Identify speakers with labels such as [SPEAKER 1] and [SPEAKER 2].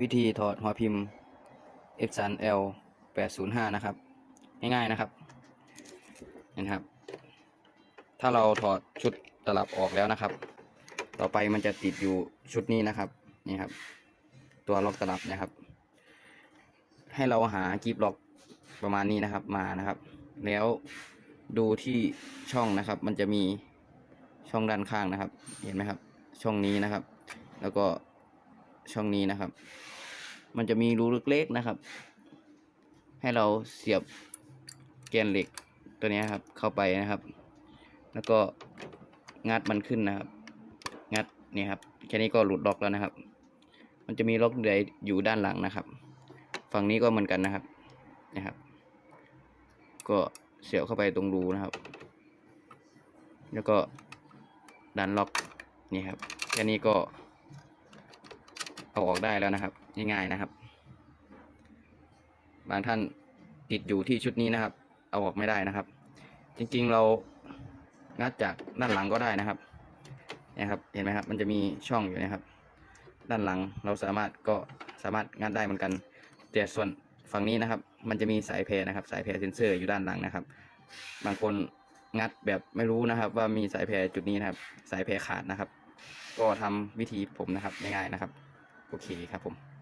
[SPEAKER 1] วิธีถอดหัวพิมพ์ Epson L 805นะครับ ง่ายๆนะครับนะครับ ถ้าเราถอดชุดตลับออกแล้วนะครับ ต่อไปมันจะติดอยู่ชุดนี้นะครับนี่ครับ ตัวล็อกตลับนะครับ ให้เราหากีบล็อกประมาณนี้นะครับมานะครับ แล้วดูที่ช่องนะครับ มันจะมีช่องด้านข้างนะครับ เห็นไหมครับ ช่องนี้นะครับ แล้วก็ ช่องนี้นะครับ มันจะมีรูเล็กๆนะครับ ให้เราเสียบแกนเหล็กตัวนี้ครับ เข้าไปนะครับ แล้วก็งัดมันขึ้นนะครับ งัดนี่ครับแค่นี้ก็หลุดล็อกแล้วนะครับ มันจะมีล็อกเดือยอยู่ด้านหลังนะครับ ฝั่งนี้ก็เหมือนกันนะครับนะครับ ก็เสียบเข้าไปตรงรูนะครับ แล้วก็ดันล็อกนี่ครับแค่นี้ก็ เอาออกได้แล้วนะครับ ง่ายๆนะครับ บางท่านติดอยู่ที่ชุดนี้นะครับ เอาออกไม่ได้นะครับ จริงๆเรางัดจากด้านหลังก็ได้นะครับนะครับ เห็นไหมครับ มันจะมีช่องอยู่นะครับ ด้านหลังเราสามารถก็สามารถงัดได้เหมือนกันแต่ส่วนฝั่งนี้นะครับ มันจะมีสายแพรนะครับ สายแพรเซนเซอร์อยู่ด้านหลังนะครับ บางคนงัดแบบไม่รู้นะครับ ว่ามีสายแพรจุดนี้นะครับ สายแพรขาดนะครับ ก็ทำวิธีผมนะครับง่ายๆนะครับ โอเคครับผม